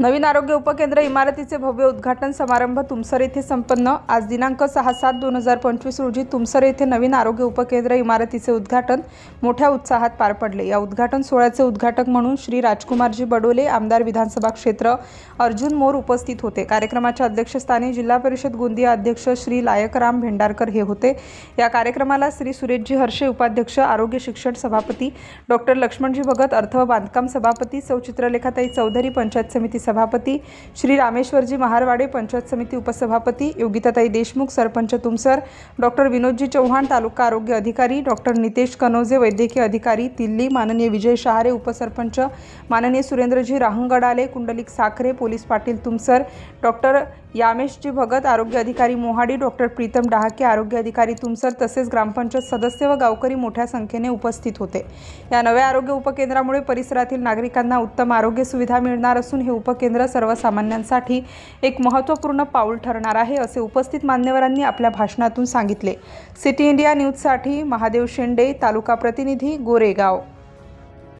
नवीन आरोग्य उपकेंद्र इमारतीचे भव्य उद्घाटन समारंभ तुमसर येथे संपन्न. आज दिनांक सहा सात दोन हजार पंचवीस रोजी तुमसर येथे नवीन आरोग्य उपकेंद्र इमारतीचे उद्घाटन मोठ्या उत्साहात पार पडले. या उद्घाटन सोहळ्याचे उद्घाटक म्हणून श्री राजकुमारजी बडोले आमदार विधानसभा क्षेत्र अर्जुन मोर उपस्थित होते. कार्यक्रमाच्या अध्यक्षस्थानी जिल्हा परिषद गोंदिया अध्यक्ष श्री लायकराम भेंडारकर हे होते. या कार्यक्रमाला श्री सुरेशजी हर्षे उपाध्यक्ष आरोग्य शिक्षण सभापती डॉक्टर लक्ष्मणजी भगत अर्थ व बांधकाम सभापती सौ चित्रलेखाताई चौधरी पंचायत समिती सभापती श्री रामेश्वरजी महारवाडे पंचायत समिती उपसभापती योगिताताई देशमुख सरपंच तुमसर डॉक्टर विनोदजी चव्हाण तालुका आरोग्य अधिकारी डॉक्टर नितेश कनोजे वैद्यकीय अधिकारी दिल्ली माननीय विजय शहारे उपसरपंच माननीय सुरेंद्रजी राहंगडाले कुंडलिक साखरे पोलीस पाटील तुमसर डॉक्टर यामेशजी भगत आरोग्य अधिकारी मोहाडी डॉक्टर प्रीतम डहाके आरोग्य अधिकारी तुमसर तसेच ग्रामपंचायत सदस्य व गावकरी मोठ्या संख्येने उपस्थित होते. या नव्या आरोग्य उपकेंद्रामुळे परिसरातील नागरिकांना उत्तम आरोग्य सुविधा मिळणार असून हे उपकेंद्र केंद्र सर्वसामान्यांसाठी एक महत्त्वपूर्ण पाऊल ठरणार आहे असे उपस्थित मान्यवरांनी आपल्या भाषणातून सांगितले. सिटी इंडिया न्यूजसाठी महादेव शेंडे तालुका प्रतिनिधी गोरेगाव.